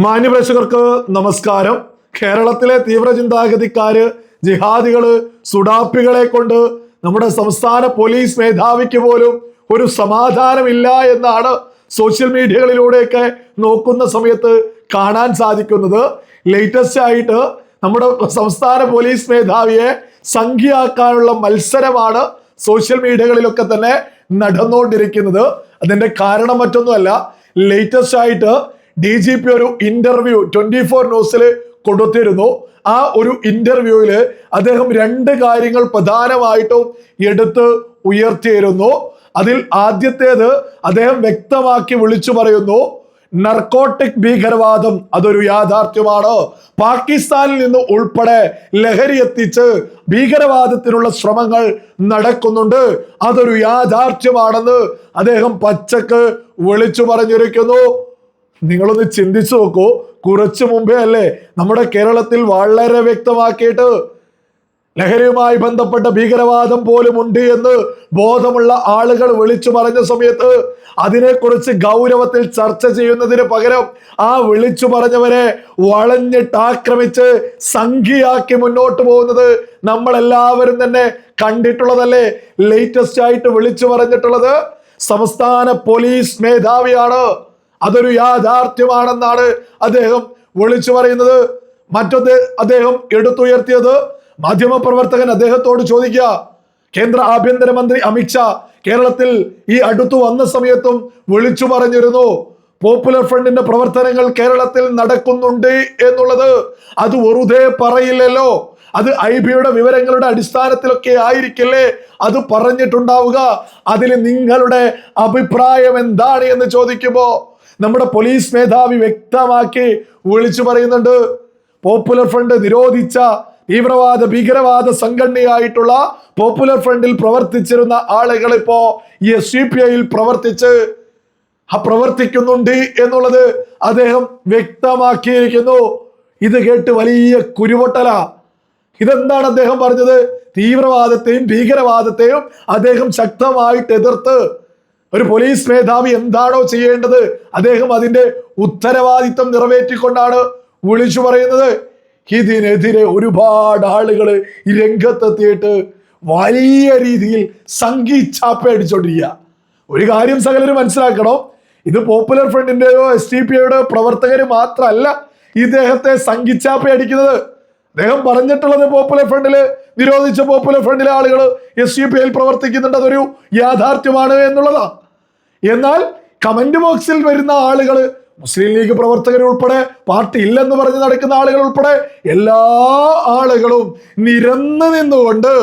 മാന്യപ്രേക്ഷകർക്ക് നമസ്കാരം. കേരളത്തിലെ തീവ്ര ചിന്താഗതിക്കാര് ജിഹാദികൾ സുഡാപ്പികളെ കൊണ്ട് നമ്മുടെ സംസ്ഥാന പോലീസ് മേധാവിക്ക് പോലും ഒരു സമാധാനമില്ല എന്നാണ് സോഷ്യൽ മീഡിയകളിലൂടെയൊക്കെ നോക്കുന്ന സമയത്ത് കാണാൻ സാധിക്കുന്നത്. ലേറ്റസ്റ്റ് ആയിട്ട് നമ്മുടെ സംസ്ഥാന പോലീസ് മേധാവിയെ സംഖ്യയാക്കാനുള്ള മത്സരമാണ് സോഷ്യൽ മീഡിയകളിലൊക്കെ തന്നെ നടന്നുകൊണ്ടിരിക്കുന്നത്. അതിന്റെ കാരണം മറ്റൊന്നുമല്ല. ലേറ്റസ്റ്റ് ആയിട്ട് ഡി ജി പി ഒരു ഇന്റർവ്യൂ ട്വന്റി ഫോർ ന്യൂസിൽ കൊടുത്തിരുന്നു. ആ ഒരു ഇന്റർവ്യൂവിൽ അദ്ദേഹം രണ്ട് കാര്യങ്ങൾ പ്രധാനമായിട്ടും എടുത്ത് ഉയർത്തിയിരുന്നു. അതിൽ ആദ്യത്തേത് അദ്ദേഹം വ്യക്തമാക്കി വിളിച്ചു പറയുന്നു നർക്കോട്ടിക് ഭീകരവാദം അതൊരു യാഥാർത്ഥ്യമാണ്. പാകിസ്ഥാനിൽ നിന്ന് ഉൾപ്പെടെ ലഹരി എത്തിച്ച് ഭീകരവാദത്തിനുള്ള ശ്രമങ്ങൾ നടക്കുന്നുണ്ട്. അതൊരു യാഥാർത്ഥ്യമാണെന്ന് അദ്ദേഹം പച്ചക്ക് വിളിച്ചു പറഞ്ഞിരിക്കുന്നു. നിങ്ങളൊന്ന് ചിന്തിച്ചു നോക്കൂ. കുറച്ചു മുമ്പേ അല്ലേ നമ്മുടെ കേരളത്തിൽ വളരെ വ്യക്തമാക്കിയിട്ട് ലഹരിയുമായി ബന്ധപ്പെട്ട ഭീകരവാദം പോലും ഉണ്ട് എന്ന് ബോധമുള്ള ആളുകൾ വിളിച്ചു പറഞ്ഞ സമയത്ത് അതിനെക്കുറിച്ച് ഗൗരവത്തിൽ ചർച്ച ചെയ്യുന്നതിന് പകരം ആ വിളിച്ചു പറഞ്ഞവരെ വളഞ്ഞിട്ട് ആക്രമിച്ച് സംഖ്യയാക്കി മുന്നോട്ട് പോകുന്നത് നമ്മൾ എല്ലാവരും തന്നെ കണ്ടിട്ടുള്ളതല്ലേ? ലേറ്റസ്റ്റ് ആയിട്ട് വിളിച്ചു പറഞ്ഞിട്ടുള്ളത് സംസ്ഥാന പോലീസ് മേധാവിയാണ്. അതൊരു യാഥാർത്ഥ്യമാണെന്നാണ് അദ്ദേഹം വിളിച്ചു പറയുന്നത്. മറ്റൊന്ന് അദ്ദേഹം എടുത്തുയർത്തിയത് മാധ്യമപ്രവർത്തകൻ അദ്ദേഹത്തോട് ചോദിക്കുക കേന്ദ്ര ആഭ്യന്തരമന്ത്രി അമിത്ഷാ കേരളത്തിൽ ഈ അടുത്തു വന്ന സമയത്തും വിളിച്ചു പറഞ്ഞിരുന്നു പോപ്പുലർ ഫ്രണ്ടിന്റെ പ്രവർത്തനങ്ങൾ കേരളത്തിൽ നടക്കുന്നുണ്ട് എന്നുള്ളത്. അത് വെറുതെ പറയില്ലല്ലോ. അത് ഐ ബിയുടെ വിവരങ്ങളുടെ അടിസ്ഥാനത്തിലൊക്കെ ആയിരിക്കില്ലേ അത് പറഞ്ഞിട്ടുണ്ടാവുക? അതിൽ നിങ്ങളുടെ അഭിപ്രായം എന്താണ്? എന്ന് ചോദിക്കുമ്പോ നമ്മുടെ പോലീസ് മേധാവി വ്യക്തമാക്കി വിളിച്ചു പറയുന്നുണ്ട്. പോപ്പുലർ ഫ്രണ്ട് നിരോധിച്ച തീവ്രവാദ ഭീകരവാദ സംഘടനയായിട്ടുള്ള പോപ്പുലർ ഫ്രണ്ടിൽ പ്രവർത്തിച്ചിരുന്ന ആളുകൾ ഇപ്പോ എസ് സി പി ഐയിൽ പ്രവർത്തിച്ച് പ്രവർത്തിക്കുന്നുണ്ട് എന്നുള്ളത് അദ്ദേഹം വ്യക്തമാക്കിയിരിക്കുന്നു. ഇത് കേട്ട് വലിയ കുരുവട്ടല ഇതെന്താണ് അദ്ദേഹം പറഞ്ഞത്? തീവ്രവാദത്തെയും ഭീകരവാദത്തെയും അദ്ദേഹം ശക്തമായിട്ട് എതിർത്ത് ഒരു പോലീസ് മേധാവി എന്താണോ ചെയ്യേണ്ടത്? അദ്ദേഹം അതിന്റെ ഉത്തരവാദിത്തം നിറവേറ്റിക്കൊണ്ടാണ് വിളിച്ചു പറയുന്നത്. ഇതിനെതിരെ ഒരുപാട് ആളുകൾ രംഗത്തെത്തിയിട്ട് വലിയ രീതിയിൽ സംഘിച്ചാപ്പ അടിച്ചോണ്ടിരിക്കുക ഒരു കാര്യം സകലരും മനസ്സിലാക്കണം. ഇത് പോപ്പുലർ ഫ്രണ്ടിന്റെയോ എസ് ടി പിയുടെ പ്രവർത്തകർ മാത്രമല്ല ഇദ്ദേഹത്തെ സംഘിച്ചാപ്പ അടിക്കുന്നത്. അദ്ദേഹം പറഞ്ഞിട്ടുള്ളത് പോപ്പുലർ ഫ്രണ്ടിൽ നിരോധിച്ച പോപ്പുലർ ഫ്രണ്ടിലെ ആളുകൾ എസ് യു പി ഐയിൽ പ്രവർത്തിക്കുന്നുണ്ട്. അതൊരു യാഥാർത്ഥ്യമാണ് എന്നുള്ളതാ. എന്നാൽ കമന്റ് ബോക്സിൽ വരുന്ന ആളുകൾ മുസ്ലിം ലീഗ് പ്രവർത്തകർ ഉൾപ്പെടെ പാർട്ടി ഇല്ലെന്ന് പറഞ്ഞ് നടക്കുന്ന ആളുകൾ ഉൾപ്പെടെ എല്ലാ ആളുകളും നിരന്ന് നിന്നുകൊണ്ട്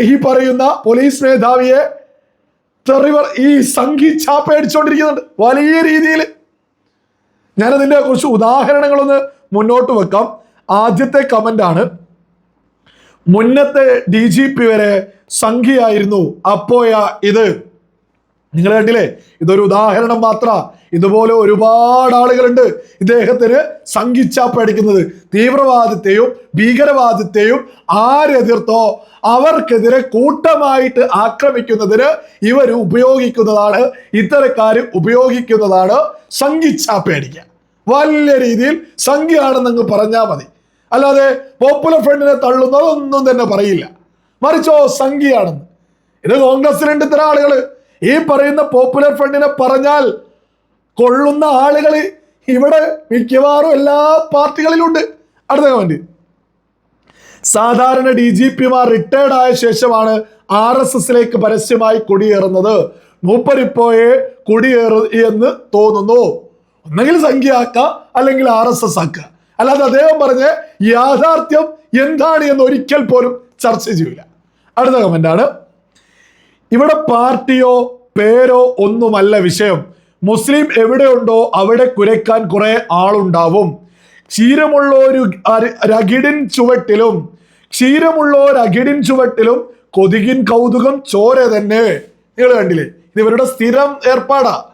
ഈ പറയുന്ന പോലീസ് മേധാവിയെ തെറിവർ ഈ സംഘി ചാപ്പ അടിച്ചുകൊണ്ടിരിക്കുന്നുണ്ട് വലിയ രീതിയിൽ ഞാനതിന്റെ കുറച്ച് ഉദാഹരണങ്ങളൊന്ന് മുന്നോട്ട് വെക്കാം. ആദ്യത്തെ കമന്റ് ആണ്. മുന്നത്തെ ഡി ജി പി വരെ സംഖ്യയായിരുന്നു അപ്പോയാ ഇത്. നിങ്ങൾ കണ്ടില്ലേ? ഇതൊരു ഉദാഹരണം മാത്ര. ഇതുപോലെ ഒരുപാട് ആളുകളുണ്ട് ഇദ്ദേഹത്തിന് സംഘിച്ചാ പഠിക്കുന്നത് തീവ്രവാദത്തെയും ഭീകരവാദത്തെയും ആരെതിർത്തോ? അവർക്കെതിരെ കൂട്ടമായിട്ട് ആക്രമിക്കുന്നതിന് ഇവർ ഉപയോഗിക്കുന്നതാണ് ഇത്തരക്കാർ ഉപയോഗിക്കുന്നതാണ് സംഘിച്ചാ അടിക്കുക വലിയ രീതിയിൽ സംഖ്യയാണെന്നങ്ങ് പറഞ്ഞാൽ മതി. അല്ലാതെ പോപ്പുലർ ഫ്രണ്ടിനെ തള്ളുന്നതൊന്നും തന്നെ പറയില്ല. മറിച്ചോ സംഖ്യയാണെന്ന് ഇത് കോൺഗ്രസിലുണ്ട് ഇത്തരം ആളുകൾ ഈ പറയുന്ന പോപ്പുലർ ഫ്രണ്ടിനെ പറഞ്ഞാൽ കൊള്ളുന്ന ആളുകൾ ഇവിടെ മിക്കവാറും എല്ലാ പാർട്ടികളിലുണ്ട്. അടുത്ത കമന്റ് സാധാരണ ഡി ജി പിമാർ റിട്ടയർഡ് ആയ ശേഷമാണ് ആർ എസ് എസിലേക്ക് പരസ്യമായി കുടിയേറുന്നത്. മൂപ്പരിപ്പോയെ കുടിയേറു എന്ന് തോന്നുന്നു. ഒന്നെങ്കിൽ സംഖ്യ ആക്ക അല്ലെങ്കിൽ ആർ എസ് എസ് ആക്കുക അല്ലാതെ അദ്ദേഹം പറഞ്ഞ യാഥാർത്ഥ്യം എന്താണ് എന്ന് ഒരിക്കൽ പോലും ചർച്ച ചെയ്യൂല. അടുത്ത കമന്റ് ആണ്. ഇവിടെ പാർട്ടിയോ പേരോ ഒന്നുമല്ല വിഷയം. മുസ്ലിം എവിടെയുണ്ടോ അവിടെ കുരയ്ക്കാൻ കുറെ ആളുണ്ടാവും. ക്ഷീരമുള്ള ഒരു രകിടിൻ ചുവട്ടിലും ക്ഷീരമുള്ള ഒരു അകിടിൻ ചുവട്ടിലും കൊതുകിൻ കൗതുകം ചോര തന്നെ. നിങ്ങൾ കണ്ടില്ലേ? ഇത് ഇവരുടെ സ്ഥിരം ഏർപ്പാടാ.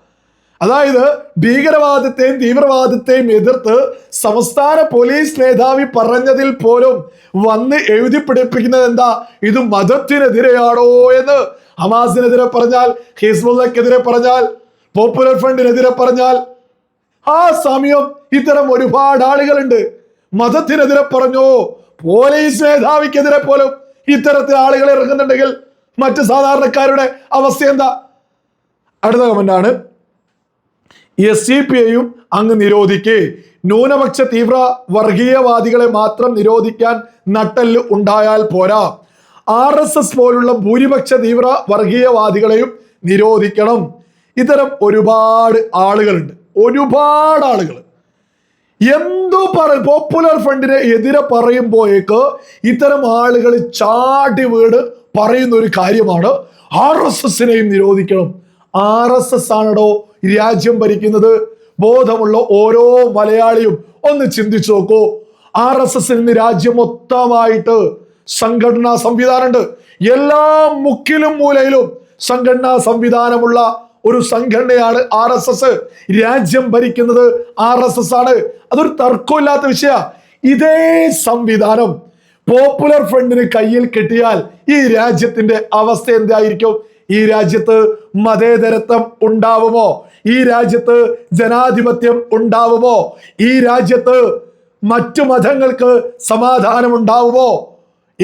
അതായത് ഭീകരവാദത്തെയും തീവ്രവാദത്തെയും എതിർത്ത് സംസ്ഥാന പോലീസ് മേധാവി പറഞ്ഞതിൽ പോലും വന്ന് എഴുതി പിടിപ്പിക്കുന്നത് എന്താ? ഇത് മതത്തിനെതിരെയാണോ എന്ന്. ഹമാസിനെതിരെ പറഞ്ഞാൽ ഹിസ്ബുള്ളക്കെതിരെ പറഞ്ഞാൽ പോപ്പുലർ ഫ്രണ്ടിനെതിരെ പറഞ്ഞാൽ ആ സമയം ഇത്തരം ഒരുപാട് ആളുകളുണ്ട്. മതത്തിനെതിരെ പറഞ്ഞോ പോലീസ് മേധാവിക്കെതിരെ പോലും ഇത്തരത്തിൽ ആളുകൾ ഇറങ്ങുന്നുണ്ടെങ്കിൽ മറ്റ് സാധാരണക്കാരുടെ അവസ്ഥ എന്താ? അടുത്ത കമന്റാണ് എസ് സി പി ഐയും അങ്ങ് നിരോധിക്കേ. ന്യൂനപക്ഷ തീവ്ര വർഗീയവാദികളെ മാത്രം നിരോധിക്കാൻ നട്ടൽ ഉണ്ടായാൽ പോരാ. ആർ എസ് എസ് പോലുള്ള ഭൂരിപക്ഷ തീവ്ര വർഗീയവാദികളെയും നിരോധിക്കണം. ഇത്തരം ഒരുപാട് ആളുകളുണ്ട്. ഒരുപാട് ആളുകൾ. എന്തോ പറ പോപ്പുലർ ഫ്രണ്ടിനെ എതിരെ പറയുമ്പോഴേക്ക് ഇത്തരം ആളുകൾ ചാടി വീട് പറയുന്ന ഒരു കാര്യമാണ് ആർ എസ് എസിനെയും നിരോധിക്കണം. ആർ എസ് എസ് ആണോ രാജ്യം ഭരിക്കുന്നത്? ബോധമുള്ള ഓരോ മലയാളിയും ഒന്ന് ചിന്തിച്ചു നോക്കൂ. ആർ എസ് എസിൽ നിന്ന് രാജ്യം മൊത്തമായിട്ട് സംഘടനാ സംവിധാനമുണ്ട്. എല്ലാ മുക്കിലും മൂലയിലും സംഘടനാ സംവിധാനമുള്ള ഒരു സംഘടനയാണ് ആർ എസ് എസ്. രാജ്യം ഭരിക്കുന്നത് ആർ എസ് എസ് ആണ്. അതൊരു തർക്കമില്ലാത്ത വിഷയ ഇതേ സംവിധാനം പോപ്പുലർ ഫ്രണ്ടിന് കയ്യിൽ കിട്ടിയാൽ ഈ രാജ്യത്തിന്റെ അവസ്ഥ എന്തായിരിക്കും? ഈ രാജ്യത്ത് മതേതരത്വം ഉണ്ടാവുമോ? ഈ രാജ്യത്ത് ജനാധിപത്യം ഉണ്ടാവുമോ? ഈ രാജ്യത്ത് മറ്റു മതങ്ങൾക്ക് സമാധാനം ഉണ്ടാവുമോ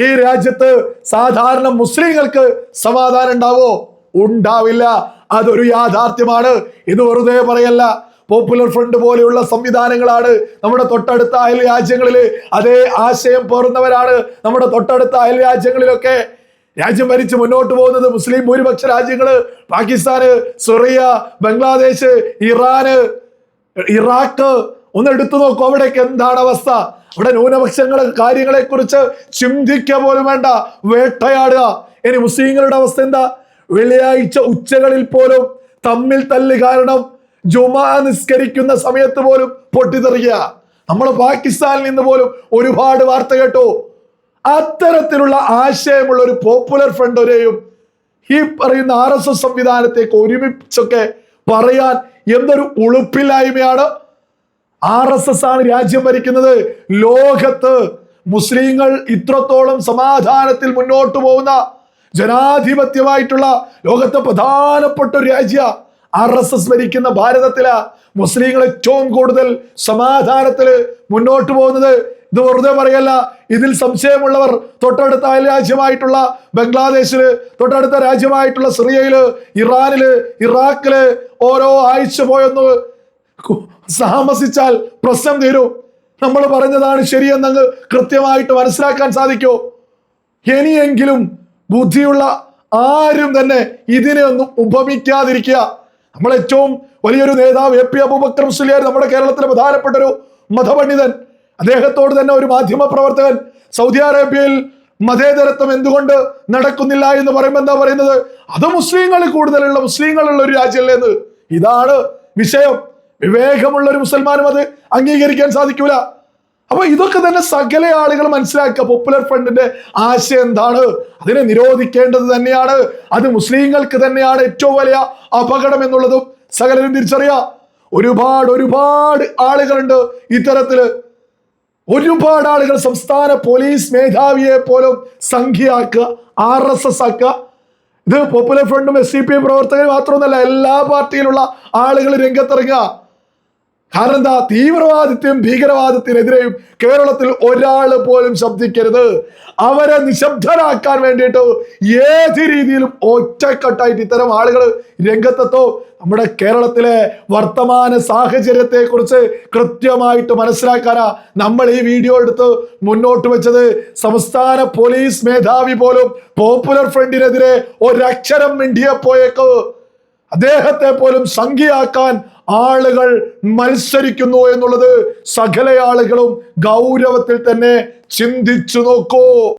ഈ രാജ്യത്ത് സാധാരണ മുസ്ലിങ്ങൾക്ക് സമാധാനം ഉണ്ടാവോ? ഉണ്ടാവില്ല. അതൊരു യാഥാർത്ഥ്യമാണ്. ഇത് വെറുതെ പറയല്ല. പോപ്പുലർ ഫ്രണ്ട് പോലെയുള്ള സംവിധാനങ്ങളാണ് നമ്മുടെ തൊട്ടടുത്ത അയൽ രാജ്യങ്ങളിൽ അതേ ആശയം പേറുന്നവരാണ് നമ്മുടെ തൊട്ടടുത്ത അയൽ രാജ്യങ്ങളിലൊക്കെ രാജ്യം ഭരിച്ച് മുന്നോട്ട് പോകുന്നത് മുസ്ലിം ഭൂരിപക്ഷ രാജ്യങ്ങൾ. പാകിസ്ഥാന് സിറിയ ബംഗ്ലാദേശ് ഇറാന് ഇറാഖ് ഒന്ന് എടുത്തു നോക്കൂ. അവിടേക്ക് എന്താണ് അവസ്ഥ? അവിടെ ന്യൂനപക്ഷങ്ങളെ കാര്യങ്ങളെ കുറിച്ച് ചിന്തിക്കുക പോലും വേണ്ട. വേട്ടയാടുക. ഇനി മുസ്ലിങ്ങളുടെ അവസ്ഥ എന്താ? വെള്ളിയാഴ്ച ഉച്ചകളിൽ പോലും തമ്മിൽ തല്ല് കാരണം ജുമാ നിസ്കരിക്കുന്ന സമയത്ത് പോലും പൊട്ടിത്തെറിയുക നമ്മൾ പാകിസ്ഥാനിൽ നിന്ന് പോലും ഒരുപാട് വാർത്ത കേട്ടു. അത്തരത്തിലുള്ള ആശയമുള്ള ഒരു പോപ്പുലർ ഫ്രണ്ട് ഒരെയും ഈ പറയുന്ന ആർ എസ് എസ് സംവിധാനത്തേക്ക് ഒരുമിച്ചൊക്കെ പറയാൻ എന്തൊരു ഉളുപ്പില്ലായ്മയാണ്. ആർ എസ് എസ് ആണ് രാജ്യം ഭരിക്കുന്നത്. ലോകത്ത് മുസ്ലിങ്ങൾ ഇത്രത്തോളം സമാധാനത്തിൽ മുന്നോട്ട് പോകുന്ന ജനാധിപത്യമായിട്ടുള്ള ലോകത്തെ പ്രധാനപ്പെട്ട ഒരു രാജ്യ ആർ എസ് എസ് ഭരിക്കുന്ന ഭാരതത്തില മുസ്ലിങ്ങൾ ഏറ്റവും കൂടുതൽ സമാധാനത്തിൽ മുന്നോട്ട് പോകുന്നത്. ഇത് വെറുതെ പറയല്ല ഇതിൽ സംശയമുള്ളവർ തൊട്ടടുത്ത അയൽ രാജ്യമായിട്ടുള്ള ബംഗ്ലാദേശിൽ തൊട്ടടുത്ത രാജ്യമായിട്ടുള്ള സിറിയയിൽ ഇറാനിൽ ഇറാഖിൽ ഓരോ ആഴ്ച പോയൊന്ന് താമസിച്ചാൽ പ്രശ്നം തീരൂ. നമ്മൾ പറഞ്ഞതാണ് ശരിയെന്നങ്ങ് കൃത്യമായിട്ട് മനസ്സിലാക്കാൻ സാധിക്കോ. ഇനിയെങ്കിലും ബുദ്ധിയുള്ള ആരും തന്നെ ഇതിനെ ഒന്നും ഉപമിക്കാതിരിക്കുക. നമ്മൾ ഏറ്റവും വലിയൊരു നേതാവ് എ പി അബൂബക്കർ മുസ്ലിയാർ നമ്മുടെ കേരളത്തിലെ പ്രധാനപ്പെട്ട ഒരു മതപണ്ഡിതൻ. അദ്ദേഹത്തോട് തന്നെ ഒരു മാധ്യമ പ്രവർത്തകൻ. സൗദി അറേബ്യയിൽ മതേതരത്വം എന്തുകൊണ്ട് നടക്കുന്നില്ല എന്ന് പറയുമ്പോൾ എന്താ പറയുന്നത്? അത് മുസ്ലിങ്ങൾ കൂടുതലുള്ള മുസ്ലിങ്ങളുള്ള ഒരു രാജ്യമല്ലേ എന്ന്. ഇതാണ് വിഷയം. വിവേകമുള്ള ഒരു മുസൽമാനും അത് അംഗീകരിക്കാൻ സാധിക്കൂല. അപ്പൊ ഇതൊക്കെ തന്നെ സകല ആളുകൾ മനസ്സിലാക്കുക. പോപ്പുലർ ഫ്രണ്ടിന്റെ ആശയം എന്താണ്? അതിനെ നിരോധിക്കേണ്ടത് തന്നെയാണ്. അത് മുസ്ലിങ്ങൾക്ക് തന്നെയാണ് ഏറ്റവും വലിയ അപകടം എന്നുള്ളതും സകലരും തിരിച്ചറിയാം. ഒരുപാട് ഒരുപാട് ആളുകളുണ്ട് ഇത്തരത്തിൽ. ഒരുപാട് ആളുകൾ സംസ്ഥാന പോലീസ് മേധാവിയെ പോലും സംഖ്യയാക്കുക ആർ എസ് എസ് ആക്കുക. ഇത് പോപ്പുലർ ഫ്രണ്ടും എസ് സി പി പ്രവർത്തകർ മാത്രമൊന്നുമല്ല എല്ലാ പാർട്ടിയിലുള്ള ആളുകൾ രംഗത്തിറങ്ങുക. കാരണം എന്താ? തീവ്രവാദത്തെയും ഭീകരവാദത്തിനെതിരെയും കേരളത്തിൽ ഒരാൾ പോലും ശബ്ദിക്കരുത്. അവരെ നിശബ്ദരാക്കാൻ വേണ്ടിയിട്ട് ഏത് രീതിയിലും ഒറ്റക്കെട്ടായിട്ട് ഇത്തരം ആളുകൾ രംഗത്തെത്തോ. നമ്മുടെ കേരളത്തിലെ വർത്തമാന സാഹചര്യത്തെ കുറിച്ച് കൃത്യമായിട്ട് മനസ്സിലാക്കാനാ നമ്മൾ ഈ വീഡിയോ എടുത്ത് മുന്നോട്ട് വെച്ചത്. സംസ്ഥാന പോലീസ് മേധാവി പോലും പോപ്പുലർ ഫ്രണ്ടിനെതിരെ ഒരക്ഷരം മിണ്ടിയപ്പോയേക്ക് അദ്ദേഹത്തെ പോലും സംഖ്യയാക്കാൻ ആളുകൾ മത്സരിക്കുന്നു എന്നുള്ളത് സകല ആളുകളും ഗൗരവത്തിൽ തന്നെ ചിന്തിച്ചു നോക്കൂ.